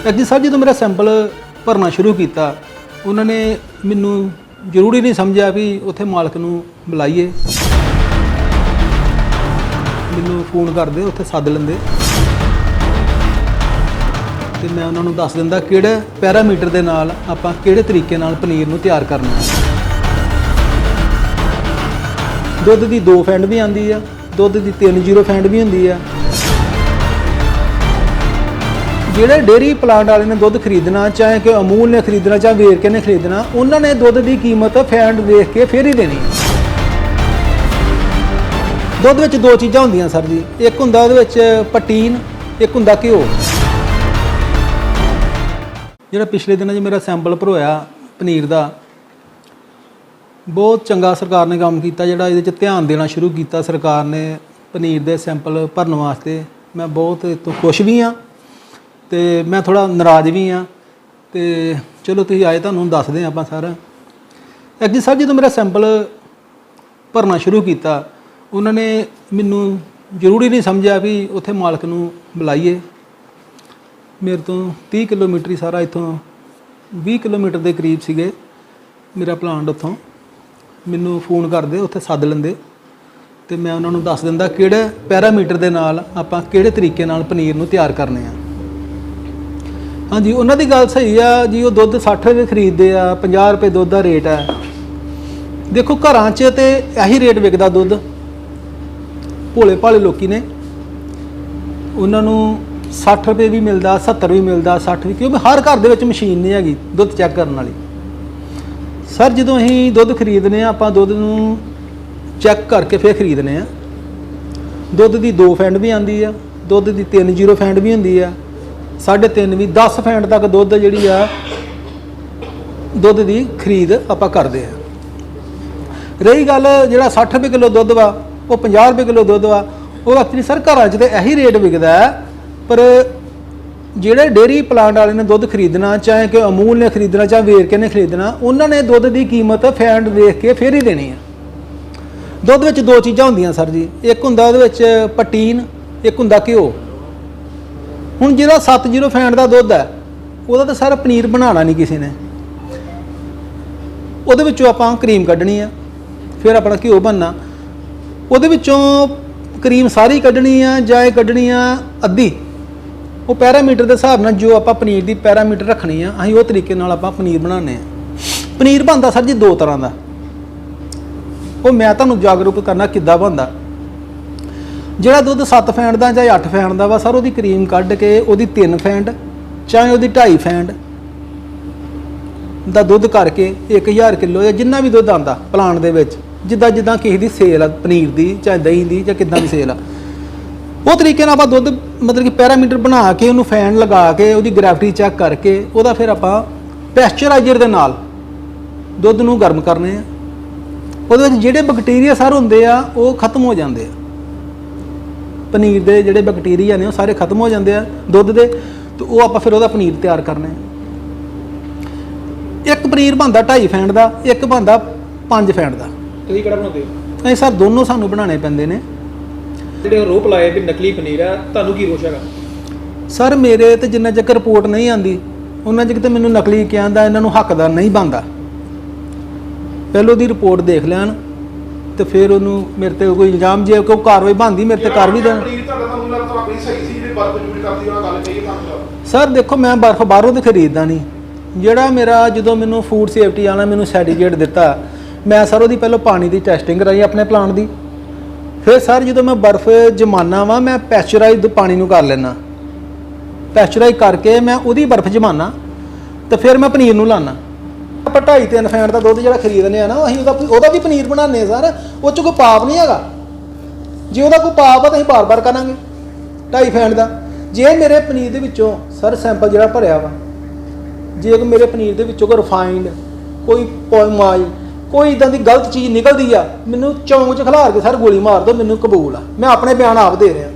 Actually ਸਾਹਿਬ ਜਦੋਂ ਮੇਰਾ sample ਭਰਨਾ ਸ਼ੁਰੂ ਕੀਤਾ, ਉਹਨਾਂ ਨੇ ਮੈਨੂੰ ਜ਼ਰੂਰੀ ਨਹੀਂ ਸਮਝਿਆ ਵੀ ਉੱਥੇ ਮਾਲਕ ਨੂੰ ਬੁਲਾਈਏ। ਮੈਨੂੰ ਫੋਨ ਕਰਦੇ, ਉੱਥੇ ਸੱਦ ਲੈਂਦੇ। ਤੇ ਮੈਂ ਉਹਨਾਂ ਨੂੰ ਦੱਸ ਦਿੰਦਾ ਕਿਹੜੇ ਪੈਰਾਮੀਟਰ ਦੇ ਨਾਲ ਆਪਾਂ ਕਿਹੜੇ ਤਰੀਕੇ ਨਾਲ ਪਨੀਰ ਨੂੰ ਤਿਆਰ ਕਰਨਾ ਦੁੱਧ ਦੀ 2 ਫੈਂਡ ਵੀ ਆਂਦੀ ਆ, ਦੁੱਧ ਦੀ 3 ਫੈਂਡ ਵੀ ਹੁੰਦੀ ਆ। ਜਿਹੜੇ ਡੇਰੀ ਪਲਾਂਟ ਵਾਲੇ ਨੇ ਦੁੱਧ ਖਰੀਦਣਾ, ਚਾਹੇ ਕਿ ਅਮੂਲ ਨੇ ਖਰੀਦਣਾ ਚਾਹੇ ਵੇਰਕੇ ਨੇ ਖਰੀਦਣਾ, ਉਹਨਾਂ ਨੇ ਦੁੱਧ ਦੀ ਕੀਮਤ ਫੈਂਡ ਵੇਖ ਕੇ ਫਿਰ ਹੀ ਦੇਣੀ ਦੁੱਧ ਵਿੱਚ ਦੋ ਚੀਜ਼ਾਂ ਹੁੰਦੀਆਂ ਸਰ ਜੀ। ਇੱਕ ਹੁੰਦਾ ਉਹਦੇ ਵਿੱਚ ਪਟੀਨ ਇੱਕ ਹੁੰਦਾ ਘਿਓ। ਜਿਹੜਾ ਪਿਛਲੇ ਦਿਨਾਂ 'ਚ ਮੇਰਾ ਸੈਂਪਲ ਭਰੋਇਆ ਪਨੀਰ ਦਾ, ਬਹੁਤ ਚੰਗਾ ਸਰਕਾਰ ਨੇ ਕੰਮ ਕੀਤਾ, ਜਿਹੜਾ ਇਹਦੇ 'ਚ ਧਿਆਨ ਦੇਣਾ ਸ਼ੁਰੂ ਕੀਤਾ ਸਰਕਾਰ ਨੇ ਪਨੀਰ ਦੇ ਸੈਂਪਲ ਭਰਨ ਵਾਸਤੇ। ਮੈਂ ਬਹੁਤ ਇਹ ਖੁਸ਼ ਵੀ ਹਾਂ। ਤੇ ਮੈਂ ਥੋੜਾ ਨਾਰਾਜ਼ ਵੀ ਹਾਂ ਤੇ ਚਲੋ ਤੁਸੀਂ ਆਏ ਤੁਹਾਨੂੰ ਦੱਸਦੇ ਹਾਂ ਆਪਾਂ ਸਾਰਾ। ਐਕਚੁਅਲੀ ਸਾਹਿਬ ਜਦੋਂ ਮੇਰਾ ਸੈਂਪਲ ਭਰਨਾ ਸ਼ੁਰੂ ਕੀਤਾ, ਉਹਨਾਂ ਨੇ ਮੈਨੂੰ ਜ਼ਰੂਰੀ ਨਹੀਂ ਸਮਝਿਆ ਵੀ ਉੱਥੇ ਮਾਲਕ ਨੂੰ ਬੁਲਾਈਏ। ਮੇਰੇ ਤੋਂ 30 ਕਿਲੋਮੀਟਰ ਹੀ ਸਾਰਾ ਇੱਥੋਂ 20 ਕਿਲੋਮੀਟਰ ਦੇ ਕਰੀਬ ਸੀਗੇ ਮੇਰਾ ਪਲਾਂਟ ਉੱਥੋਂ। ਮੈਨੂੰ ਫੋਨ ਕਰਦੇ, ਉੱਥੇ ਸੱਦ ਲੈਂਦੇ। ਤੇ ਮੈਂ ਉਹਨਾਂ ਨੂੰ ਦੱਸ ਦਿੰਦਾ ਕਿਹੜੇ ਪੈਰਾਮੀਟਰ ਦੇ ਨਾਲ ਆਪਾਂ ਕਿਹੜੇ ਤਰੀਕੇ ਨਾਲ ਪਨੀਰ ਨੂੰ ਤਿਆਰ ਕਰਨੇ ਆ। ਹਾਂਜੀ, ਉਹਨਾਂ ਦੀ ਗੱਲ ਸਹੀ ਆ ਜੀ, ਉਹ ਦੁੱਧ 60 ਰੁਪਏ ਖਰੀਦਦੇ ਆ 50 ਰੁਪਏ ਦੁੱਧ ਦਾ ਰੇਟ ਹੈ ਦੇਖੋ, ਘਰਾਂ 'ਚ ਤੇ ਇਹੀ ਰੇਟ ਵਿਕਦਾ ਦੁੱਧ। ਭੋਲੇ ਭਾਲੇ ਲੋਕੀ ਨੇ। ਉਹਨਾਂ ਨੂੰ 60 ਰੁਪਏ ਵੀ ਮਿਲਦਾ 70 ਵੀ ਮਿਲਦਾ 60 ਵੀ, ਕਿਉਂਕਿ ਹਰ ਘਰ ਦੇ ਵਿੱਚ ਮਸ਼ੀਨ ਨਹੀਂ ਹੈਗੀ ਦੁੱਧ ਚੈੱਕ ਕਰਨ ਵਾਲੀ। ਸਰ, ਜਦੋਂ ਅਸੀਂ ਦੁੱਧ ਖਰੀਦਨੇ ਆ ਆਪਾਂ ਦੁੱਧ ਨੂੰ ਚੈੱਕ ਕਰਕੇ ਫੇਰ ਖਰੀਦਨੇ ਆ ਦੁੱਧ ਦੀ 2 ਫੈਂਡ ਵੀ ਆਂਦੀ ਆ, ਦੁੱਧ ਦੀ 30 ਫੈਂਡ ਵੀ ਹੁੰਦੀ ਆ। 3.5 ਵੀ 10 ਫੈਂਟ ਤੱਕ ਦੁੱਧ ਜਿਹੜੀ ਆ, ਦੁੱਧ ਦੀ ਖਰੀਦ ਆਪਾਂ ਕਰਦੇ ਆ ਰਹੀ ਗੱਲ ਜਿਹੜਾ 60 ਰੁਪਏ ਕਿਲੋ ਦੁੱਧ ਵਾ, ਉਹ 50 ਰੁਪਏ ਕਿਲੋ ਦੁੱਧ ਵਾ, ਉਹ ਐਕਚੁਅਲੀ ਸਰ ਘਰਾਂ 'ਚ ਤੇ ਇਹੀ ਰੇਟ ਵਿਕਦਾ ਪਰ ਜਿਹੜੇ ਡੇਰੀ ਪਲਾਂਟ ਵਾਲੇ ਨੇ ਦੁੱਧ ਖਰੀਦਣਾ, ਚਾਹੇ ਕਿ ਅਮੂਲ ਨੇ ਖਰੀਦਣਾ, ਚਾਹੇ ਵੇਰਕੇ ਨੇ ਖਰੀਦਣਾ, ਉਹਨਾਂ ਨੇ ਦੁੱਧ ਦੀ ਕੀਮਤ ਫੈਂਟ ਦੇਖ ਕੇ ਫਿਰ ਹੀ ਦੇਣੀ ਹੈ ਦੁੱਧ ਵਿੱਚ ਦੋ ਚੀਜ਼ਾਂ ਹੁੰਦੀਆਂ ਸਰ ਜੀ, ਇੱਕ ਹੁੰਦਾ ਉਹਦੇ ਵਿੱਚ ਪਟੀਨ, ਇੱਕ ਹੁੰਦਾ ਘਿਓ। ਹੁਣ ਜਿਹੜਾ 70 ਫੈਂਟ ਦਾ ਦੁੱਧ ਹੈ, ਉਹਦਾ ਤਾਂ ਸਾਰਾ ਪਨੀਰ ਬਣਾਉਣਾ ਨਹੀਂ ਕਿਸੇ ਨੇ। ਉਹਦੇ ਵਿੱਚੋਂ ਆਪਾਂ ਕਰੀਮ ਕੱਢਣੀ ਆ, ਫਿਰ ਆਪਣਾ ਘਿਓ ਬਣਨਾ। ਉਹਦੇ ਵਿੱਚੋਂ ਕਰੀਮ ਸਾਰੀ ਕੱਢਣੀ ਆ ਜਾਂ ਇਹ ਕੱਢਣੀ ਆ ਅੱਧੀ। ਉਹ ਪੈਰਾਮੀਟਰ ਦੇ ਹਿਸਾਬ ਨਾਲ ਜੋ ਆਪਾਂ ਪਨੀਰ ਦੀ ਪੈਰਾਮੀਟਰ ਰੱਖਣੀ ਆ, ਅਸੀਂ ਉਹ ਤਰੀਕੇ ਨਾਲ ਆਪਾਂ ਪਨੀਰ ਬਣਾਉਂਦੇ ਆ। ਪਨੀਰ ਬਣਦਾ ਸਰ ਜੀ ਦੋ ਤਰ੍ਹਾਂ ਦਾ। ਉਹ ਮੈਂ ਤੁਹਾਨੂੰ ਜਾਗਰੂਕ ਕਰਨਾ ਕਿੱਦਾਂ ਬਣਦਾ। ਜਿਹੜਾ ਦੁੱਧ 7 ਫੈਂਡ ਦਾ ਜਾਂ 8 ਫੈਂਡ ਦਾ ਵਾ, ਸਰ, ਉਹਦੀ ਕਰੀਮ ਕੱਢ ਕੇ ਉਹਦੀ 3 ਫੈਂਡ ਚਾਹੇ ਉਹਦੀ 2.5 ਫੈਂਡ ਦਾ ਦੁੱਧ ਕਰਕੇ 1000 ਕਿਲੋ ਜਾਂ ਜਿੰਨਾ ਵੀ ਦੁੱਧ ਆਂਦਾ ਪਲਾਂਟ ਦੇ ਵਿੱਚ, ਜਿੱਦਾਂ ਜਿੱਦਾਂ ਕਿਸੇ ਦੀ ਸੇਲ ਆ, ਪਨੀਰ ਦੀ ਚਾਹੇ ਦਹੀਂ ਦੀ ਜਾਂ ਕਿੱਦਾਂ ਦੀ ਸੇਲ ਆ। ਉਹ ਤਰੀਕੇ ਨਾਲ ਆਪਾਂ ਦੁੱਧ ਮਤਲਬ ਕਿ ਪੈਰਾਮੀਟਰ ਬਣਾ ਕੇ ਉਹਨੂੰ ਫੈਨ ਲਗਾ ਕੇ ਉਹਦੀ ਗ੍ਰੈਵਿਟੀ ਚੈੱਕ ਕਰਕੇ ਉਹਦਾ ਫਿਰ ਆਪਾਂ ਪੈਸਚਰਾਈਜ਼ਰ ਦੇ ਨਾਲ ਦੁੱਧ ਨੂੰ ਗਰਮ ਕਰਨੇ ਆ। ਉਹਦੇ ਵਿੱਚ ਜਿਹੜੇ ਬੈਕਟੀਰੀਆ ਸਰ ਹੁੰਦੇ ਆ, ਉਹ ਖਤਮ ਹੋ ਜਾਂਦੇ ਆ। ਪਨੀਰ ਦੇ ਜਿਹੜੇ ਬੈਕਟੀਰੀਆ ਨੇ ਉਹ ਸਾਰੇ ਖਤਮ ਹੋ ਜਾਂਦੇ ਆ ਦੁੱਧ ਦੇ ਤੇ ਉਹ ਆਪਾਂ ਫਿਰ ਉਹਦਾ ਪਨੀਰ ਤਿਆਰ ਕਰਨਾ ਇੱਕ ਪਨੀਰ ਬਣਦਾ 2.5 ਫੈਂਡ ਦਾ ਇੱਕ ਬਣਦਾ 5 ਫੈਂਡ ਦਾ। ਤੁਸੀਂ ਕਿਹੜਾ ਬਣਾਉਂਦੇ ਹੋ? ਇਹ ਸਰ ਦੋਨੋਂ ਸਾਨੂੰ ਬਣਾਉਣੇ ਪੈਂਦੇ ਨੇ। ਜਿਹੜੇ ਰੋਪ ਲਾਏ ਵੀ ਨਕਲੀ ਪਨੀਰ ਆ ਤੁਹਾਨੂੰ ਕੀ ਰੋਸ਼ ਹੈਗਾ? ਸਰ ਮੇਰੇ ਤੇ ਜਿੰਨਾ ਚਿਰ ਰਿਪੋਰਟ ਨਹੀਂ ਆਂਦੀ ਉਹਨਾਂ ਚਿਰ ਤੇ ਮੈਨੂੰ ਨਕਲੀ ਕਹਿੰਦਾ ਇਹਨਾਂ ਨੂੰ ਹੱਕਦਾਰ ਨਹੀਂ ਬਣਦਾ। ਪਹਿਲੋਂ ਦੀ ਰਿਪੋਰਟ ਦੇਖ ਲੈਣ। ਤੇ ਫਿਰ ਉਹਨੂੰ ਮੇਰੇ ਤੇ ਕੋਈ ਇਲਜ਼ਾਮ ਜੇ ਕੋਈ ਕਾਰਵਾਈ ਬਣਦੀ ਮੇਰੇ ਤੇ ਕਰ ਵੀ ਦੇਣ। ਪਨੀਰ ਤੁਹਾਡਾ ਤੁਹਾਨੂੰ ਲੱਗਦਾ ਆਪਣੀ ਸਹੀ ਸੀ ਜਿਹੜੀ ਬਰਫ ਜੂੜ ਕਰਦੀ ਉਹਨਾਂ ਗੱਲ ਕਹੀ ਤੁਹਾਨੂੰ ਸਰ ਦੇਖੋ ਮੈਂ ਬਰਫ਼ ਬਾਹਰੋਂ ਤੇ ਖਰੀਦਦਾ ਨਹੀਂ। ਜਿਹੜਾ ਮੇਰਾ ਜਦੋਂ ਮੈਨੂੰ ਫੂਡ ਸੇਫਟੀ ਵਾਲਾ ਮੈਨੂੰ ਸਰਟੀਫਿਕੇਟ ਦਿੱਤਾ ਮੈਂ ਸਰ ਉਹਦੀ ਪਹਿਲਾਂ ਪਾਣੀ ਦੀ ਟੈਸਟਿੰਗ ਕਰਾਈ ਆਪਣੇ ਪਲਾਂਟ ਦੀ। ਫਿਰ ਸਰ ਜਦੋਂ ਮੈਂ ਬਰਫ਼ ਜਮਾਨਾ ਵਾਂ ਮੈਂ ਪੈਸਚਰਾਈਜ਼ਡ ਪਾਣੀ ਨੂੰ ਕਰ ਲੈਣਾ ਪੈਸਚਰਾਈਜ਼ ਕਰਕੇ ਮੈਂ ਉਹਦੀ ਬਰਫ਼ ਜਮਾਨਾ ਤੇ ਫਿਰ ਮੈਂ ਪਨੀਰ ਨੂੰ ਲਾਣਾ ਆਪਾਂ ਢਾਈ ਤਿੰਨ ਫੈਂਟ ਦਾ ਦੁੱਧ ਜਿਹੜਾ ਖਰੀਦਨੇ ਆ ਨਾ, ਅਸੀਂ ਉਹਦਾ ਉਹਦਾ ਵੀ ਪਨੀਰ ਬਣਾਉਂਦੇ ਆ ਸਰ। ਉਹ ਚ ਕੋਈ ਪਾਪ ਨਹੀਂ ਹੈਗਾ। ਜੇ ਉਹਦਾ ਕੋਈ ਪਾਪ ਆ ਤਾਂ ਅਸੀਂ ਬਾਰ-ਬਾਰ ਕਰਾਂਗੇ, ਢਾਈ ਫੈਂਟ ਦਾ। ਜੇ ਮੇਰੇ ਪਨੀਰ ਦੇ ਵਿੱਚੋਂ ਸਰ ਸੈਂਪਲ ਜਿਹੜਾ ਭਰਿਆ ਵਾ, ਜੇ ਕੋਈ ਮੇਰੇ ਪਨੀਰ ਦੇ ਵਿੱਚੋਂ ਕੋਈ ਰਿਫਾਈਨਡ, ਕੋਈ ਪੋਇਮਾਈ ਕੋਈ ਇਦਾਂ ਦੀ ਗਲਤ ਚੀਜ਼ ਨਿਕਲਦੀ ਆ, ਮੈਨੂੰ ਚੌਂਕ 'ਚ ਖਿਲਾਰ ਕੇ ਸਰ ਗੋਲੀ ਮਾਰ ਦਿਓ, ਮੈਨੂੰ ਕਬੂਲ ਆ। ਮੈਂ ਆਪਣੇ ਬਿਆਨ ਆਪ ਦੇ ਰਿਹਾ।